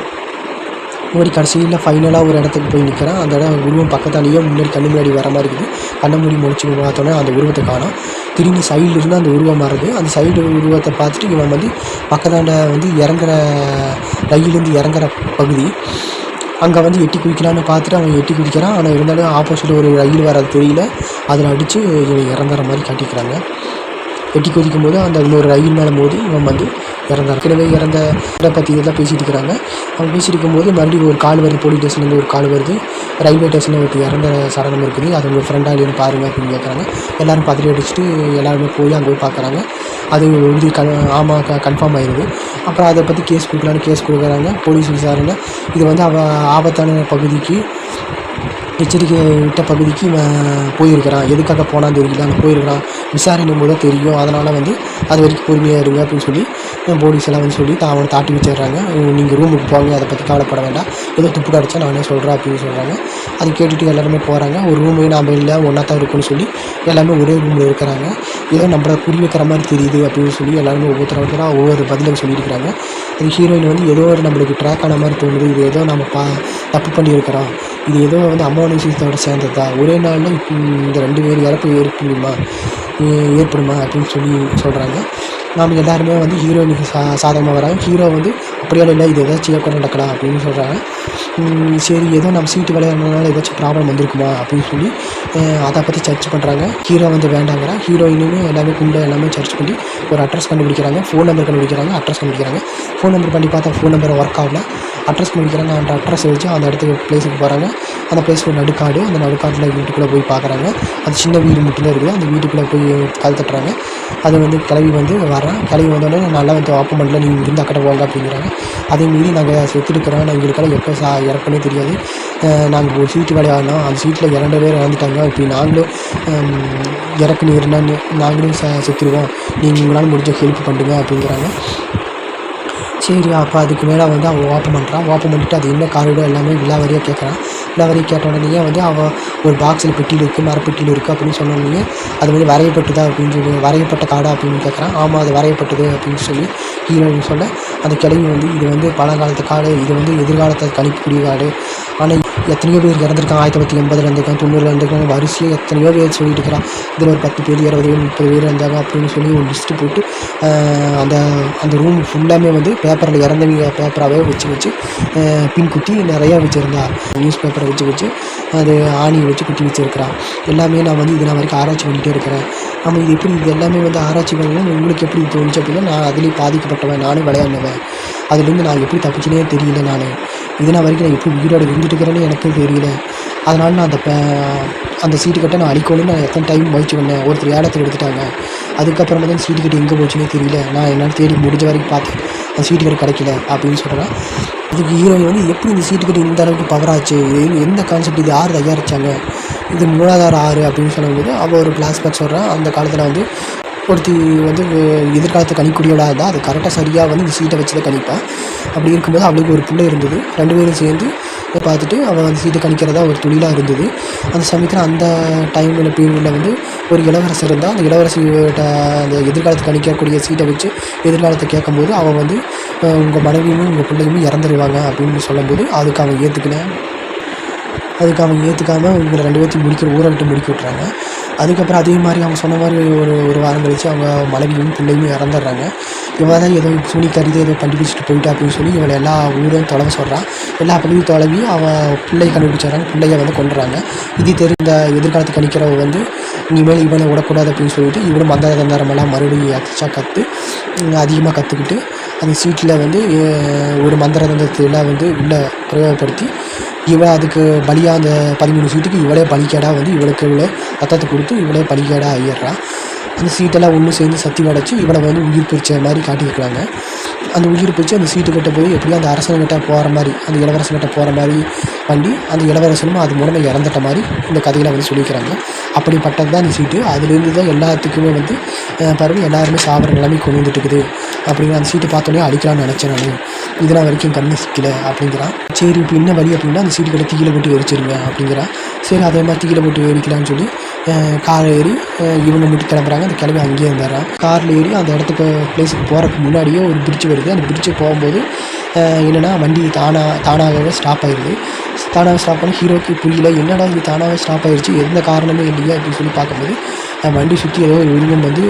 ஓடி கடைசியில் ஃபைனலாக ஒரு இடத்துக்கு போய் நிற்கிறான் அந்த இடம் உருவம் பக்கத்தாலேயே முன்னாடி கண்ணு முன்னாடி வர மாதிரி இருக்குது. கண்ணை மூடி முடிச்சு பார்த்தோன்னே அந்த உருவத்தை காணோம். திரும்பி சைடில் இருந்து அந்த உருவம் மாறுது. அந்த சைடு உருவத்தை பார்த்துட்டு இவன் வந்து பக்கத்தாண்ட வந்து இறங்குற ரயிலேருந்து இறங்குற பகுதி. அங்கே வந்து எட்டி குதிக்கலான்னு பார்த்துட்டு அவன் எட்டி குதிக்கிறான். ஆனால் இருந்தாலும் ஆப்போசிட்டில் ஒரு ரயில் வர தெரியல. அதில் அடித்து இவன் இறங்குற மாதிரி காட்டிக்கிறாங்க. வெட்டி கொதிக்கும் போது அந்த இன்னொரு ரயில் மேலே போது இவன் வந்து இறந்தார். எனவே இறந்த இதை பற்றி இதெல்லாம் பேசிட்டு இருக்கிறாங்க. அவங்க பேசியிருக்கும் இருக்கும்போது மறுபடியும் ஒரு கால் வருது போலீஸ் ஸ்டேஷன்லேருந்து ஒரு கால் வருது. ரயில்வே ஸ்டேஷனில் ஒரு இறந்த சரணம் இருக்குது. அது உங்கள் ஃப்ரெண்டாக இல்லைன்னு பாருங்க அப்படின்னு கேட்குறாங்க எல்லோரும் பதறி அடிச்சுட்டு எல்லாருமே போய் அங்கே போய் பார்க்குறாங்க அது உறுதி க ஆமாம் க கன்ஃபார்ம் ஆயிடுது அப்புறம் அதை பற்றி கேஸ் கொடுக்கலான்னு கேஸ் கொடுக்குறாங்க. போலீஸ் விசாரணை. இது வந்து அவ ஆபத்தான பகுதிக்கு எச்சரிக்கை விட்ட பகுதிக்கு போயிருக்கிறான். எதுக்காக போனான்னு தெரியல. அங்கே போயிருக்கிறான். விசாரணை போது தெரியும். அதனால் வந்து அது வரைக்கும் பொறுமையாக இருங்க அப்படின்னு சொல்லி போலீஸ் எல்லாம் வந்து சொல்லி தான் அவனை தாட்டி வச்சிடுறாங்க. நீங்கள் ரூமுக்கு போங்க. அதை பற்றி கவலைப்பட வேண்டாம். ஏதோ துப்பு அடித்தா நானே சொல்கிறேன் அப்படின்னு சொல்கிறாங்க அது கேட்டுட்டு எல்லாருமே போகிறாங்க ஒரு ரூமே நாம் இல்லை ஒன்றா தான் இருக்குன்னு சொல்லி எல்லாமே ஒரே ரூமில் இருக்கிறாங்க. ஏதோ நம்மளை குறி வைக்கிற மாதிரி தெரியுது அப்படின்னு சொல்லி எல்லாருமே ஒவ்வொருத்தர ஒவ்வொரு பதிலும் சொல்லியிருக்கிறாங்க. அது ஹீரோயின் வந்து ஏதோ ஒரு நம்மளுக்கு ட்ராக் ஆன மாதிரி தோணுது. இது ஏதோ நம்ம பா தப்பு பண்ணியிருக்கிறோம். இது ஏதோ வந்து அம்மாவோட விஷயத்தோட சேர்ந்ததா? ஒரே நாளில் இந்த ரெண்டு பேர் இறப்பு ஏற்படுமா? ஏற்படுமா? அப்படின்னு சொல்லி சொல்கிறாங்க நாம் எல்லாருமே வந்து ஹீரோயினுக்கு சா சாதகமாக வராங்க ஹீரோ வந்து அப்படியே இல்லை இது ஏதாச்சும் கூட நடக்கலாம் அப்படின்னு சொல்கிறாங்க சரி ஏதோ நம்ம சீட்டு விளையாடுறதுனால ஏதாச்சும் ப்ராப்ளம் வந்திருக்குமா அப்படின்னு சொல்லி அதை பற்றி சர்ச் பண்ணுறாங்க ஹீரோ வந்து வேண்டாங்கிறான் ஹீரோயினுமே எல்லாமே குண்டை எல்லாமே சர்ச் பண்ணி ஒரு அட்ரஸ் கண்டுபிடிக்கிறாங்க. ஃபோன் நம்பர் கண்டுபிடிக்கிறாங்க. அட்ரஸ் கண்டுபிடிக்கிறாங்க. ஃபோன் நம்பர் பண்ணி பார்த்தா ஃபோன் நம்பர் ஒர்க் ஆகல. அட்ரஸ் கண்டுபிடிக்கிறாங்க அந்த அட்ரஸ் வச்சு அந்த இடத்துக்கு பிளேஸுக்கு போகிறாங்க அந்த பிளேஸ் ஒரு நடுக்காடு அந்த நடுக்காட்டில் வீட்டுக்குள்ளே போய் பார்க்குறாங்க. அது சின்ன வீடு மட்டும்தான் இருக்குது. அந்த வீட்டுக்குள்ளே போய் கல் தட்டுறாங்க. அது வந்து கிளவி வந்து வரேன் கிளவி வந்தோடனே நல்லா வந்து ஓப்பன் பண்ணல நீங்கள் இருந்து அக்கடை போங்க அப்படிங்கிறாங்க. அதே மீறி நாங்கள் செத்துருக்கிறோம் நான் எங்களுக்கெல்லாம் எப்போ சா இறப்புனே தெரியாது. நாங்கள் ஒரு சீட்டு விளையாடணும் அந்த சீட்டில் இரண்டு பேர் இறந்துட்டாங்க. இப்போ நாங்களும் இறக்கு நேருனா நாங்களும் ச செத்துருவோம். நீங்கள் உங்களால் முடிஞ்ச ஹெல்ப் பண்ணுங்க அப்படிங்கிறாங்க. சரி அப்போ அதுக்கு மேலே வந்து அவன் ஓப்பன் பண்ணுறான் ஓப்பன் பண்ணிவிட்டு அது என்ன காரிடோ எல்லாமே விழாவரியாக கேட்குறான் விலாவரியாக கேட்ட வந்து அவன் ஒரு பாக்ஸில் பெட்டியில் இருக்குது மரப்பெட்டியில் இருக்குது அப்படின்னு சொன்ன அது வந்து வரையப்பட்டதா அப்படின்னு சொல்லி வரையப்பட்ட காடா அப்படின்னு கேட்குறான் ஆமாம் அது வரையப்பட்டது அப்படின்னு சொல்லி ஹீரோயின் சொல்ல அந்த கிழவி வந்து இது வந்து பழங்காலத்து காடு இது வந்து எதிர்காலத்தை கணிக்கக்கூடிய காடு எத்தனையோ பேர் இறந்துருக்காங்க. ஆயிரத்தி தொள்ளாயிரத்தி எண்பதுல இருந்திருக்காங்க தொண்ணூறுல இருந்திருக்காங்க வரிசையாக எத்தனையோ பேர் சொல்லிட்டு இருக்கிறான் இதில் ஒரு பத்து பேர் இருபது பேர் முப்பது பேர் இருந்தாங்க அப்படின்னு சொல்லி ஒரு லிஸ்ட்டு போட்டு அந்த அந்த ரூம் ஃபுல்லாமே வந்து பேப்பரில் இறந்தவங்க பேப்பராகவே வச்சு வச்சு பின் குத்தி நிறையா வச்சுருந்தா நியூஸ் பேப்பரை வச்சு வச்சு அது ஆணியை வச்சு குத்தி வச்சுருக்கிறான் எல்லாமே நான் வந்து இது நான் வரைக்கும் ஆராய்ச்சி பண்ணிகிட்டே இருக்கிறேன். ஆமாம் இது எப்படி இது எல்லாமே வந்து ஆராய்ச்சி பண்ணலாம்? உங்களுக்கு எப்படி தோணுச்சு அப்படின்னா நான் அதுலேயும் பாதிக்கப்பட்டவன் நானும் விளையாடுனவன். அதுலேருந்து நான் எப்படி தப்பிச்சுனே தெரியல நான். இது நான் வரைக்கும் நான் எப்படி உயிரோடு இருந்துட்டுக்கிறேன்னு இருக்கிறேன்னு எனக்கு தெரியல. அதனால் நான் அந்த ப- அந்த சீட்டு கட்டை நான் அடிக்கணும்னு நான் எத்தனை டைம் முயற்சி பண்ணேன். ஒருத்தர் ஏலத்தில் எடுத்துட்டாங்க. அதுக்கப்புறமா தான் சீட்டு கட்டு எங்கே போச்சுன்னே தெரியல. நான் என்னால் தேடி முடிஞ்ச வரைக்கும் பார்த்தேன். அந்த சீட்டு கட்டு கிடைக்கல அப்படின்னு சொல்கிறேன் இதுக்கு ஹீரோயின் வந்து எப்படி இந்த சீட்டு கட்டு இந்த அளவுக்கு பவர் ஆச்சு? இது எந்த கான்செப்ட் இது? யார் தயாரித்தாங்க இது மூலாதார ஆறு அப்படின்னு சொல்லும்போது அவள் ஒரு ஃப்ளாஷ்பேக் சொல்கிறான் அந்த காலத்தில் வந்து ஒருத்தி வந்து எதிர்காலத்தை கணிக்கூடியவளாக இருந்தால் அது கரெக்டாக சரியாக வந்து இந்த சீட்டை வச்சு தான் கணிப்பேன் அப்படி இருக்கும்போது அவளுக்கு ஒரு பிள்ளை இருந்தது. ரெண்டு பேரும் சேர்ந்து பார்த்துட்டு அவள் வந்து சீட்டை கணிக்கிறதா ஒரு தொழிலாக இருந்தது. அந்த சமயத்தில் அந்த டைமில் பீரியடில் வந்து ஒரு இளவரசர் இருந்தால் அந்த இளவரசியோட அந்த எதிர்காலத்தை கணிக்கக்கூடிய சீட்டை வச்சு எதிர்காலத்தை கேட்கும்போது அவன் வந்து உங்கள் மனைவியும் உங்கள் பிள்ளையுமே இறந்துருவாங்க அப்படின்னு சொல்லும்போது அதுக்கு அவன் ஏற்றுக்கினேன் அதுக்கு அவங்க ஏற்றுக்காம இவங்களை ரெண்டு பேர்த்தையும் முடிக்கிற ஊரை விட்டு முடிக்க விட்றாங்க அதுக்கப்புறம் அதே மாதிரி அவங்க சொன்ன மாதிரி ஒரு ஒரு வாரம் கழிச்சு அவங்க மனைவியும் பிள்ளையும் இறந்துடுறாங்க. இவன் தான் ஏதோ சுனி கருதி ஏதோ கண்டுபிடிச்சிட்டு போயிட்டா அப்படின்னு சொல்லி இவளை எல்லா ஊரும் தொலைவ சொல்கிறான் எல்லா பிள்ளையும் தொலைவி அவன் பிள்ளை கண்டுபிடிச்சிடறாங்க. பிள்ளைய வந்து கொண்டுறாங்க இது தெரிந்த எதிர்காலத்து கணிக்கிறவ வந்து இனிமேல் இவனை விடக்கூடாது அப்படின்னு சொல்லிட்டு இவனும் மந்திர தந்தாரமெல்லாம் மறுபடியும் எக்ஸ்ட்ரா கற்று அதிகமாக கற்றுக்கிட்டு அந்த சீட்டில் வந்து ஒரு மந்திர தந்திரத்தெல்லாம் வந்து உள்ளே பிரயோகப்படுத்தி இவள் அதுக்கு பலியாக அந்த பதிமூணு சீட்டுக்கு இவளே பலிக்கேடாக வந்து இவளுக்கு இவ்வளோ ரத்தத்தை கொடுத்து இவளே பலிக்கேடாக ஆயிடுறான் அந்த சீட்டெல்லாம் ஒன்று சேர்ந்து சத்தி அடைச்சி இவளை வந்து உயிர் பிரிச்ச மாதிரி காட்டியிருக்கிறாங்க. அந்த உயிர் பிரித்து அந்த சீட்டுக்கிட்ட போய் எப்படியும் அந்த அரசன்கிட்ட போகிற மாதிரி அந்த இளவரசன்கிட்ட போகிற மாதிரி பண்ணி அந்த இளவரசனும் அது மூலமாக இறந்துட்ட மாதிரி இந்த கதையில் வந்து சொல்லிக்கிறாங்க. அப்படிப்பட்டது தான் இந்த சீட்டு. அதுலேருந்து தான் எல்லாத்துக்குமே வந்து பரவி எல்லாருமே சாப்பிட்ற நிலைமை கொண்டு வந்துட்டு அப்படிங்கிற அந்த சீட்டை பார்த்தோன்னே அடிக்கலாம்னு நினச்சேன் நான். இதெல்லாம் வரைக்கும் கண்ணு சிக்கல அப்படிங்கிறான். சரி இப்போ என்ன வழி அப்படின்னா அந்த சீட்டு கிட்ட தீயில போட்டு எரிச்சிருங்க அப்படிங்கிறான். சரி அதே மாதிரி தீயில போட்டு எரிக்கலாம்னு சொல்லி கார் ஏறி இவங்க மட்டும் கிளம்புறாங்க. அந்த கிளம்பி அங்கேயே இருந்துடுறான் காரில் ஏறி அந்த இடத்துக்கு பிளேஸுக்கு போகிறதுக்கு முன்னாடியே ஒரு பிரிட்ஜ் வருது. அந்த பிரிட்ஜு போகும்போது என்னென்னா வண்டி தானாக தானாகவே ஸ்டாப் ஆயிடுது தானாக ஸ்டாப் பண்ணி ஹீரோக்கு புரியல. என்னடா இது தானாகவே ஸ்டாப் ஆயிடுச்சு எந்த காரணமே இல்லையா அப்படின்னு சொல்லி பார்க்கும்போது வண்டி சுற்றி ஏதோ ஒரு உருவம் வந்து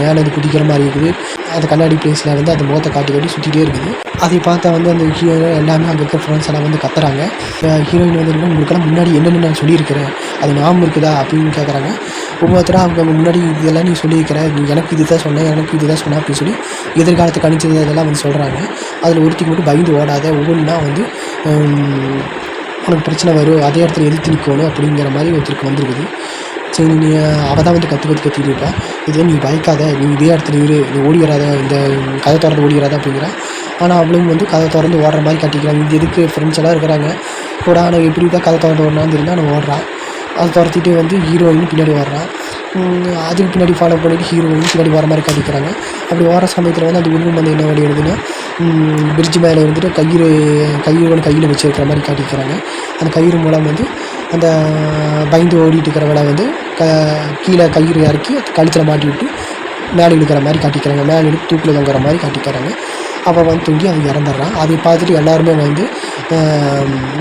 மேலே வந்து குதிக்கிற மாதிரி இருக்குது. அந்த கண்ணாடி பிளேஸில் வந்து அந்த முகத்தை காட்டி காட்டி சுற்றிட்டே இருக்குது. அதை பார்த்தா வந்து அந்த ஹீரோ எல்லாமே அங்கே இருக்கிற ஃப்ரெண்ட்ஸ் எல்லாம் வந்து கத்துறாங்க. ஹீரோயின் வந்து என்ன உங்களுக்கெல்லாம் முன்னாடி என்னென்னு நான் சொல்லியிருக்கிறேன் அது ஞாபகம் இருக்குதா? அப்படின்னு கேட்குறாங்க ஒவ்வொருத்தராக அவங்க முன்னாடி இதெல்லாம் நீ சொல்லியிருக்கிற. நீ எனக்கு இது தான் சொன்னேன் எனக்கு இது தான் சொன்னேன் அப்படின்னு சொல்லி எதிர்காலத்தை கணிச்சது அதெல்லாம் வந்து சொல்கிறாங்க அதில் ஒருத்திக்கு மட்டும் பயந்து ஓடாத ஒவ்வொன்றா வந்து உனக்கு பிரச்சனை வரும் அதே இடத்துல எதிர்த்து நிற்கணும் அப்படிங்கிற மாதிரி ஒருத்தருக்கு வந்திருக்குது. சரி நீ அவள் தான் வந்து கற்று கற்று கத்திட்டு இருப்பா இதே நீ பயக்காத நீ இதே இடத்துல இரு நீ ஓடி வராத இந்த கதை திறந்து ஓடி வராத அப்படிங்கிறா. ஆனால் அவளும் வந்து கதை திறந்து ஓடுற மாதிரி காட்டிக்கிறாங்க இது எதுக்கு ஃப்ரெண்ட்ஸ் எல்லாம் இருக்கிறாங்க? கூட ஆனால் எப்படி தான் கதை திறந்து ஓடனான்னு தெரியல ஆனால் ஓடுறான் அதை துரத்திட்டு வந்து ஹீரோயின் பின்னாடி வர்றான் அதுக்கு பின்னாடி ஃபாலோ பண்ணிட்டு ஹீரோயின் பின்னாடி வர மாதிரி காட்டிக்கிறாங்க. அப்படி வர சமயத்தில் வந்து அந்த உருவம் வந்து என்ன வழி எழுதுன்னா பிரிட்ஜ் மேலே இருந்துட்டு கயிறு கயிறு கையில் வச்சிருக்கிற மாதிரி காட்டிக்கிறாங்க. அந்த கயிறு மூலம் வந்து அந்த பயந்து ஓடிட்டு இருக்கிறவளை வந்து க கீழே கயிறு இறக்கி கழுத்தில் மாட்டி விட்டு மேலே இழுக்கிற மாதிரி காட்டிக்கிறாங்க. மேலே இழுத்து தூக்கில் தொங்குற மாதிரி காட்டிக்கிறாங்க. அவள் வந்து தூங்கி அவன் இறந்துடுறான். அதை பார்த்துட்டு எல்லாருமே வந்து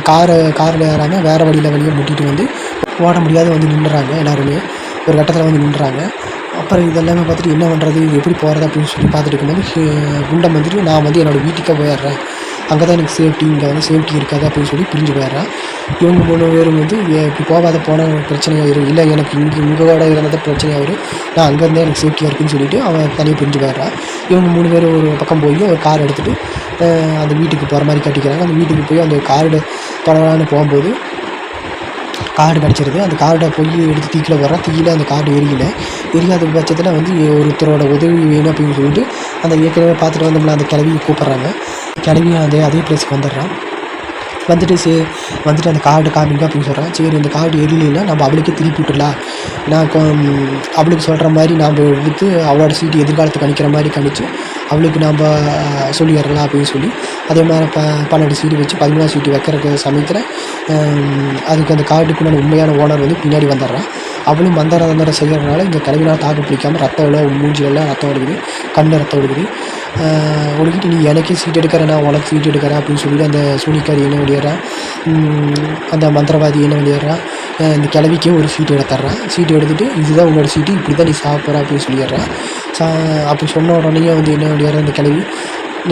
காரை காரில் ஏறாமல் வேறு வழியில் வழியை முட்டிட்டு வந்து ஓட முடியாத வந்து நின்றுறாங்க எல்லாருமே. ஒரு கட்டத்தில் வந்து நின்றுறாங்க. அப்புறம் இதெல்லாமே பார்த்துட்டு என்ன பண்ணுறது எப்படி போகிறது அப்படின்னு சொல்லி பார்த்துட்டு இருக்கும்போது குண்டம் வந்துட்டு நான் வந்து என்னோடய வீட்டுக்கே போயிடுறேன். அங்கே தான் எனக்கு சேஃப்டி இங்கே வந்து சேஃப்டி இருக்காது அப்படின்னு சொல்லி பிரிஞ்சு போயிடுறேன். இவங்க மூணு பேரும் வந்து போகாத போன பிரச்சனையாக இருக்கும் இல்லை எனக்கு இங்கே உங்களோட பிரச்சனையாக வரும் நான் அங்கேருந்தே எனக்கு சேஃப்டியாக இருக்குன்னு சொல்லிட்டு அவன் தனியாக பிரிஞ்சு போயிடுறான் இவங்க மூணு பேரும் ஒரு பக்கம் போய் ஒரு கார் எடுத்துகிட்டு அந்த வீட்டுக்கு போகிற மாதிரி கட்டிக்கிறாங்க. அந்த வீட்டுக்கு போய் அந்த கார்டு தொடரான்னு போகும்போது கார்டு கிடச்சிருது. அந்த கார்டை போய் எடுத்து தீக்கில் வர்றான் தீயில அந்த கார்டு எரியல எரியாத. பட்சத்தில் வந்து ஒருத்தரோட உதவி வேணும் அப்படின்னு சொல்லிட்டு அந்த ஏற்கனவே பார்த்துட்டு வந்தோம்னா அந்த கிளவியை கூப்பிட்றாங்க. கிளவியும் அதே அதே பிளேஸ்க்கு வந்துடுறான் வந்துட்டு சே வந்துட்டு அந்த கார்டு காமிங்க அப்படின்னு சொல்கிறான் சரி இந்த கார்டு எரியலைன்னா நம்ம அவளுக்கே திருப்பி விட்டுடலாம். நான் அவளுக்கு சொல்கிற மாதிரி நாம் எடுத்து அவளோட சீட்டு எதிர்காலத்தை கணிக்கிற மாதிரி கணிச்சு அவளுக்கு நாம் சொல்லிடலாம் அப்படின்னு சொல்லி அதே மாதிரி ப பன்னெண்டு சீட்டு வச்சு பதிமூணாம் சீட்டு வைக்கிற சமயத்தில் அதுக்கு அந்த கார்டுக்குள்ள உண்மையான ஓனர் வந்து பின்னாடி வந்துடுறான். அவளும் மந்தார தந்தரம் செய்கிறதுனால இந்த கிளவினால் தாக்கு பிடிக்காமல் ரத்தம் எல்லாம் மூஞ்சிலெல்லாம் ரத்தம் ஒழுகுது கண்ணு ரத்தம் ஒழுகுது ஒழுகிட்டு நீ எனக்கே சீட் எடுக்கிற நான் உனக்கு சீட் எடுக்கிறேன் அப்படின்னு சொல்லிட்டு அந்த சூனிக்காரி என்ன வெளியேறான் அந்த மந்திரவாதி என்ன வெளியேறான் இந்த கிளவிக்கே ஒரு சீட்டு எடுத்துட்றான் சீட்டு எடுத்துகிட்டு இதுதான் உன்னோட சீட்டு இப்படி தான் நீ சாப்பிட்ற அப்படின்னு சொல்லிடுறான் சா அப்படி சொன்ன உடனே வந்து என்ன வெளியேற அந்த கிளவி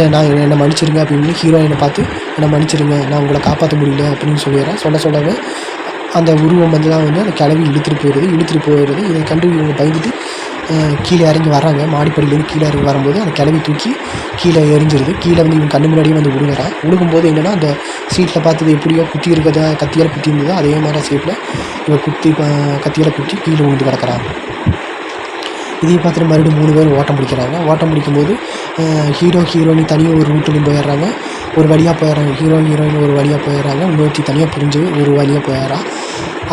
நான் என்னை மன்னிச்சிருங்க அப்படின்னு ஹீரோயினை பார்த்து என்னை மன்னிச்சிருங்க நான் உங்களை காப்பாற்ற முடியல அப்படின்னு சொல்லிடுறேன் சொல்ல சொல்லவே அந்த உருவம் வந்து தான் வந்து அந்த கிளவி இழுத்துட்டு போயிடுது இழுத்துட்டு போயிடுது. இதை கண்டு இவங்க பயந்துட்டு கீழே இறங்கி வராங்க மாடிப்படியிலேருந்து கீழே இறங்கி வரும்போது அந்த கிளவி தூக்கி கீழே எரிஞ்சிருது. கீழே வந்து இவன் கண்ணு முன்னாடியே வந்து விழுகிறான் விழுகும்போது என்னென்னா அந்த சீட்டில் பார்த்தது எப்படியோ குத்தி இருக்கிறதா கத்தியால் குத்தி இருந்ததோ அதே மாதிரி சீட்டில் இவன் குத்தி கத்தியால் குத்தி கீழே விழுந்து கிடக்கிறான் இதையும் பார்த்துட்டு மறுபடியும் மூணு பேர் ஓட்டம் பிடிக்கிறாங்க. ஓட்டம் பிடிக்கும்போது ஹீரோ ஹீரோயின் தனியாக ஒரு ரூட்டுலையும் போயிடுறாங்க. ஒரு வழியாக போயிடுறாங்க. ஹீரோ ஹீரோயின் ஒரு வழியாக போயிடுறாங்க. இன்னொருத்தி தனியாக பிரிஞ்சு ஒரு வழியாக போயிடுறான்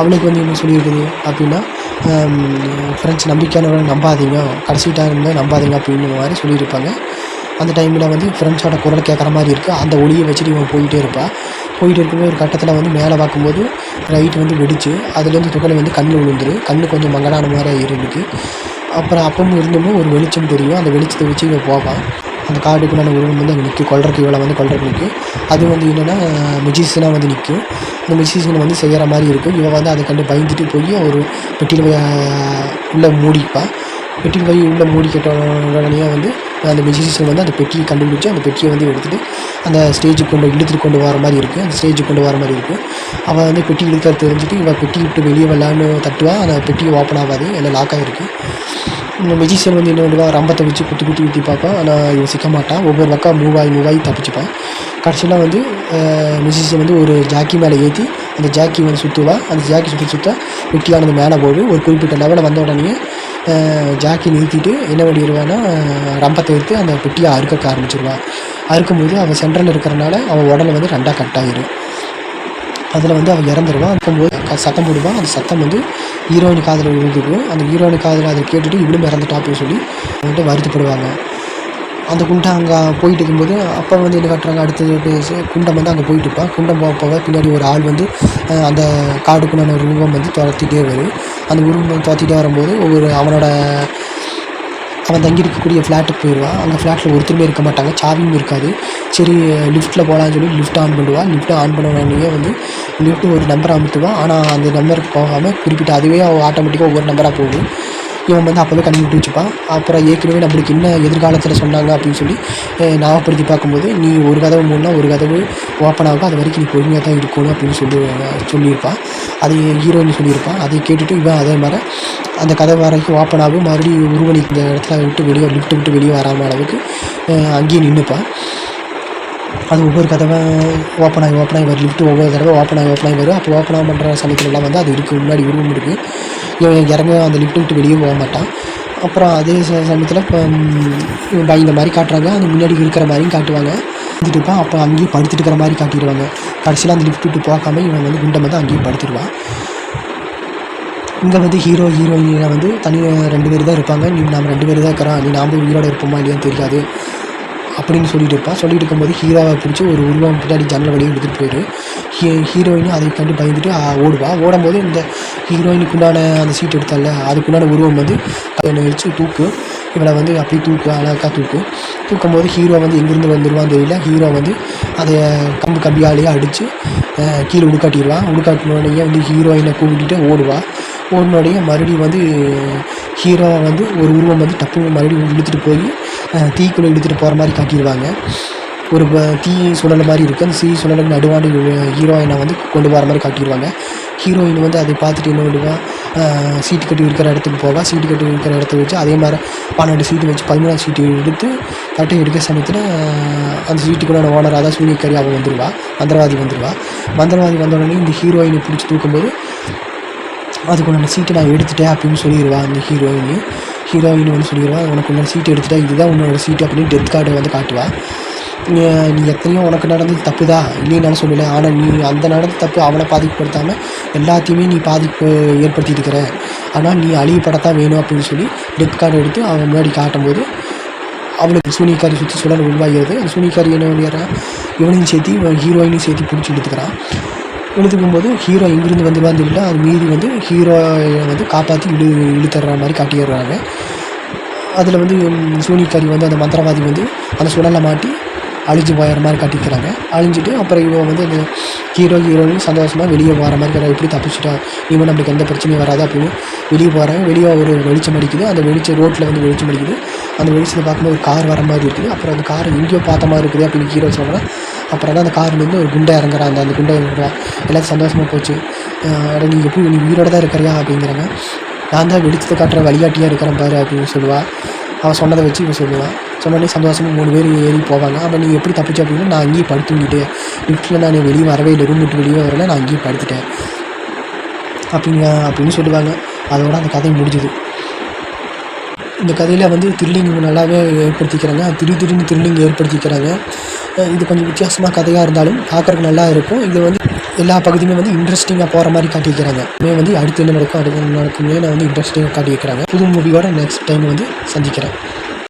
அவளுக்கு வந்து என்ன சொல்லியிருக்குது அப்படின்னா ஃப்ரெண்ட்ஸ் நம்பிக்கையானவரை நம்பாதீங்க. கடைசி டைமில் நம்பாதீங்க அப்படின்னு மாதிரி சொல்லியிருப்பாங்க. அந்த டைமில் வந்து ஃப்ரெண்ட்ஸோட குரல் கேட்குற மாதிரி இருக்குது அந்த ஒளியை வச்சுட்டு இவன் போயிட்டே இருப்பாள் போயிட்டு இருக்கும்போது ஒரு கட்டத்தில் வந்து மேலே பார்க்கும்போது ரைட் வந்து வெடிச்சு அதுலேருந்து துகளை வந்து கண் விழுந்துரு கண் கொஞ்சம் மங்கலான மாதிரி இருக்குது அப்புறம் அப்பவும் இருந்துமே ஒரு வெளிச்சம் தெரியும். அந்த வெளிச்சத்தை வச்சு இவன் போவான். அந்த கார்டுக்குள்ளான உருவம் வந்து அங்கே நிற்கும் கொள்றக்கு இவ்வளோ வந்து கொள்றக்கு நிற்கும் அது வந்து என்னென்னா மிஜிசனாக வந்து நிற்கும் அந்த மிஜிசனை வந்து செய்கிற மாதிரி இருக்கும். இவன் வந்து அதை கண்டு பயந்துட்டு போய் ஒரு பெட்டியில் உள்ளே மூடிப்பாள் பெட்டியில் போய் உள்ளே மூடி உடனே வந்து அந்த மெஜிஷியன் வந்து அந்த பெட்டியை கண்டுபிடிச்சி அந்த பெட்டியை வந்து எடுத்துகிட்டு அந்த ஸ்டேஜுக்கு கொண்டு இழுத்துட்டு கொண்டு வர மாதிரி இருக்குது அந்த ஸ்டேஜுக்கு கொண்டு வர மாதிரி இருக்குது அவள் வந்து பெட்டி இழுக்கிறது தெரிஞ்சுட்டு இவள் பெட்டி விட்டு வெளியே வரலான்னு தட்டுவா. அந்த பெட்டியை ஓப்பன் ஆகாது. எல்லாம் லாக் ஆகிருக்கு இந்த மெஜிஷியன் வந்து என்ன பண்ணுவா? ரம்பத்தை வச்சு குத்தி குத்தி ஊற்றி பார்ப்பான் ஆனால் இவன் சிக்க மாட்டான் ஒவ்வொரு பக்கம் மூவாய் மூவாய் தப்பிச்சுப்பான் கடைசியில் வந்து மெஜிஷியன் வந்து ஒரு ஜாக்கி மேலே ஏற்றி அந்த ஜாக்கி வந்து சுற்றுவா அந்த ஜாக்கி சுற்றி சுற்ற வெட்டியானது மேலே போடு. ஒரு குறிப்பிட்ட லெவலில் வந்த உடனே ஜாக்கி நிறுத்திட்டு என்ன பண்ணிடுவான்னா ரம்பத்தை எடுத்து அந்த குட்டியை அறுக்க ஆரம்பிச்சிடுவான் அறுக்கும்போது அவன் சென்ட்ரல் இருக்கிறனால அவன் உடலை வந்து ரெண்டாக கட் ஆகிடும் அதில் வந்து அவன் இறந்துருவான். இருக்கும்போது சத்தம் போடுவான். அந்த சத்தம் வந்து ஹீரோயின் காதில் விழுந்துருக்கும் அந்த ஹீரோயின் காதில் அதை கேட்டுட்டு இவளும் இறந்துட்டா அப்படின்னு சொல்லி வந்துட்டு வருத்தப்படுவாங்க. அந்த குண்டை அங்கே போயிட்டு இருக்கும்போது அப்போ வந்து என்ன கட்டுறாங்க? அடுத்தது குண்டம் வந்து அங்கே போயிட்டு இருப்பான். குண்டம் போக போக பின்னாடி ஒரு ஆள் வந்து அந்த காடுக்குள்ளான ஒரு உருவம் வந்து துரத்திட்டே வரும். அந்த உருவம் துரத்திட்டே வரும்போது ஒவ்வொரு அவனோட அவன் தங்கி இருக்கக்கூடிய ஃப்ளாட்டுக்கு போயிடுவான் அங்கே ஃப்ளாட்டில் ஒருத்தருமே இருக்க மாட்டாங்க. சாவியும் இருக்காது. சரி லிஃப்ட்டில் போகலான்னு சொல்லி லிஃப்ட் ஆன் பண்ணுவான் லிஃப்ட் ஆன் பண்ண உடனே வந்து லிஃப்ட்டு ஒரு நம்பரை அமுத்துவான் ஆனால் அந்த நம்பருக்கு போகாமல் குறிப்பிட்ட அதுவே ஆட்டோமேட்டிக்காக ஒவ்வொரு நம்பராக போகும். இவன் வந்து அப்போவே கண்ணி வச்சுப்பான். அப்புறம் ஏற்கனவே நம்மளுக்கு என்ன எதிர்காலத்தில் சொன்னாங்க அப்படின்னு சொல்லி ஞாபகப்படுத்தி பார்க்கும்போது நீ ஒரு கதவு மூணுனா ஒரு கதவு ஓப்பன் ஆகும். அது வரைக்கும் நீ பொறுமையாக தான் இருக்கணும் அப்படின்னு சொல்லி சொல்லியிருப்பான். அதை ஹீரோயின் சொல்லியிருப்பான். அதை கேட்டுட்டு இவன் அதே மாதிரி அந்த கதவு வரைக்கும் ஓப்பன் ஆகும். மறுபடியும் உருவனி இந்த இடத்துல விட்டு வெளியே லிஃப்ட்டு விட்டு வெளியே வராமல் அளவுக்கு அங்கேயே நின்றுப்பான் அது ஒவ்வொரு கதவை ஓப்பன் ஆகி ஓப்பன் ஆகி வரும். லிஃப்ட்டு ஒவ்வொரு தடவை ஓப்பன் ஆகி ஓப்பன் ஆகி வரும். அப்போ ஓப்பன் ஆக பண்ணுற சமயத்துலலாம் வந்து அது இருக்குது முன்னாடி உருவம் இருக்குது இவன் இறங்க அந்த லிஃப்ட் விட்டு வெளியே போக மாட்டான். அப்புறம் அதே சமயத்தில் இப்போ இந்த பயந்த மாதிரி காட்டுறாங்க. அந்த முன்னாடி இருக்கிற மாதிரியும் காட்டுவாங்க. வந்துட்டு இருப்பான். அப்போ அங்கேயும் படுத்துட்டு இருக்கிற மாதிரி காட்டிடுவாங்க. கடைசியில் அந்த லிஃப்ட் விட்டு போகாமல் இவன் வந்து குண்டை வந்து அங்கேயும் படுத்துடுவான் இங்கே வந்து ஹீரோ ஹீரோயினில் வந்து தனி ரெண்டு பேர் தான் இருப்பாங்க. நீ நாம் ரெண்டு பேர் தான் இருக்கிறோம். நீ நாம் உயிரோடு இருப்போமா இல்லையான்னு தெரியாது. அப்படின்னு சொல்லிட்டு இருப்பாள் சொல்லிட்டு இருக்கும்போது ஹீரோவை பிடிச்சி ஒரு உருவம் பின்னாடி ஜன்னல் வழியை எடுத்துகிட்டு போயிடு ஹீ ஹீரோயினும் அதை கண்டு பயந்துட்டு ஓடுவா. ஓடும்போது இந்த ஹீரோயினுக்குண்டான அந்த சீட் எடுத்தால அதுக்குண்டான உருவம் வந்து அதை வச்சு தூக்கு. இவளை வந்து அப்படியே தூக்கு அழகாக தூக்கு. தூக்கும் போது ஹீரோ வந்து எங்கேருந்து வந்துடுவான்னு தெரியல. ஹீரோ வந்து அதை கம்பு கம்பியாலேயே அடித்து கீழே உடுக்காட்டிடுவான் உடுக்காட்டினோடனே வந்து ஹீரோயினை கூப்பிட்டுட்டு ஓடுவாள் ஓடினோடனே மறுபடியும் வந்து ஹீரோவை வந்து ஒரு உருவம் வந்து டப்பு மறுபடியும் இழுத்துட்டு போய் தீக்குள்ளே இழுத்துட்டு போகிற மாதிரி காட்டிடுவாங்க ஒரு தீ சுழல் மாதிரி இருக்குது அந்த தீ சுழலுக்கு நடுவாண்டி ஹீரோயினை வந்து கொண்டு போகிற மாதிரி காட்டிடுவாங்க ஹீரோயின் வந்து அதை பார்த்துட்டு என்ன பண்ணுவான் சீட்டு கட்டி இருக்கிற இடத்துக்கு போவா. சீட்டு கட்டி இருக்கிற இடத்த வச்சு அதே மாதிரி பன்னெண்டு சீட்டு வச்சு பதிமூணாம் சீட்டு எடுத்து கட்டி எடுக்க சமயத்தில் அந்த சீட்டுக்குள்ள ஓனர் அதான் சூரியக்கறி அவன் வந்துடுவா மந்திரவாதி வந்துடுவா மந்திரவாதி வந்த உடனே இந்த ஹீரோயினை பிடிச்சி தூக்கும்போது அதுக்குள்ள சீட்டை நான் எடுத்துட்டேன் அப்படின்னு சொல்லிடுவா அந்த ஹீரோயினையும் ஹீரோயின் வந்து சொல்லிடுவான் உனக்கு உன்னோட சீட்டு எடுத்துட்டா இதுதான் உன்னோட சீட்டு அப்படின்னு டெத் கார்டை வந்து காட்டுவா. நீ எத்தனையோ உனக்கு நடந்தது தப்பு தான் இல்லைன்னு சொல்லலை. ஆனால் நீ அந்த நடந்த தப்பு அவனை பாதிப்புப்படுத்தாமல் எல்லாத்தையுமே நீ பாதிப்பு ஏற்படுத்திட்டு இருக்கிற. ஆனால் நீ அழிவுப்படத்தான் வேணும் அப்படின்னு சொல்லி டெத் கார்டு எடுத்து அவன் முன்னாடி காட்டும்போது அவளுக்கு சூனியக்காரி சுற்றி சுழல் உருவாகிறது. அந்த சூனியக்காரி என்ன பண்ணிடுறான் இவனையும் சேர்த்து இவன் ஹீரோயினையும் சேர்த்து பிடிச்சி எடுத்துக்கிறான் இழுத்துக்கும் போது ஹீரோ எங்கிருந்து வந்து தெரியல அது மீறி வந்து ஹீரோயை வந்து காப்பாற்றி இழு இழுத்துற மாதிரி காட்டிடுறாங்க. அதில் வந்து சூனிக்காரி வந்து அந்த மந்திரவாதி வந்து அந்த சுழலை மாட்டி அழிஞ்சு போயிடுற மாதிரி காட்டிக்கிறாங்க. அழிஞ்சிட்டு அப்புறம் இவன் வந்து அந்த ஹீரோ ஹீரோயின் சந்தோஷமாக வெளியே போகிற மாதிரி இருக்கிற எப்படி தப்பிச்சிட்டா இவன் நம்மளுக்கு எந்த பிரச்சனையும் வராது அப்படின்னு வெளியே போகிறாங்க வெளியே ஒரு வெளிச்சம் அடிக்குது. அந்த வெளிச்சம் ரோட்டில் வந்து வெளிச்சம் அடிக்குது. அந்த வெளிச்சத்தை பார்க்கும்போது ஒரு கார் வர மாதிரி இருக்குது. அப்புறம் அந்த கார் எங்கேயோ பார்த்த மாதிரி இருக்குது அப்படின்னு ஹீரோ சொல்கிறான் அப்புறம் தான் அந்த கார்லேருந்து ஒரு குண்டை இறங்குறான். அந்த அந்த குண்டை இறங்குறான் எல்லாத்தையும் சந்தோஷமாக போச்சு. இறங்கி எப்படி நீ உயிரோட தான் இருக்கிறியா? அப்படிங்கிறாங்க. நான் தான் வெடித்து காட்டுற வழிகாட்டியாக இருக்கிறேன் பாரு அப்படின்னு சொல்லுவாள் அவன் சொன்னதை வச்சு இவன் சொல்லுவான் சொன்னோடனே சந்தோஷமாக மூணு பேர் ஏறி போவாங்க. அப்போ நீ எப்படி தப்பிச்சு அப்படின்னா நான் அங்கேயே படுத்துங்கிட்டு லிஃப்ட்டில் நான் வெளியே வரவே இல்லை ரூம் விட்டு வெளியே வரல நான் அங்கேயே படுத்துட்டேன். அப்படிங்க அப்படின்னு சொல்லுவாங்க. அதோட அந்த கதை முடிஞ்சுது. இந்த கதையில் வந்து த்ரில்லிங் நல்லாவே ஏற்படுத்திக்கிறாங்க. திடீர் திடீர்னு த்ரில்லிங் ஏற்படுத்திக்கிறாங்க. இது கொஞ்சம் வித்தியாசமாக கதையாக இருந்தாலும் பார்க்குறதுக்கு நல்லா இருக்கும். இது வந்து எல்லா பகுதியுமே வந்து இன்ட்ரெஸ்டிங்காக போகிற மாதிரி காட்டியிருக்கிறாங்க. மே வந்து அடுத்து என்ன நடக்கும் அடுத்து என்ன நடக்குமே நான் வந்து இன்ட்ரெஸ்டிங்காக காட்டியிருக்கிறாங்க. புது மூவியோட நெக்ஸ்ட் டைம் வந்து சந்திக்கிறேன்.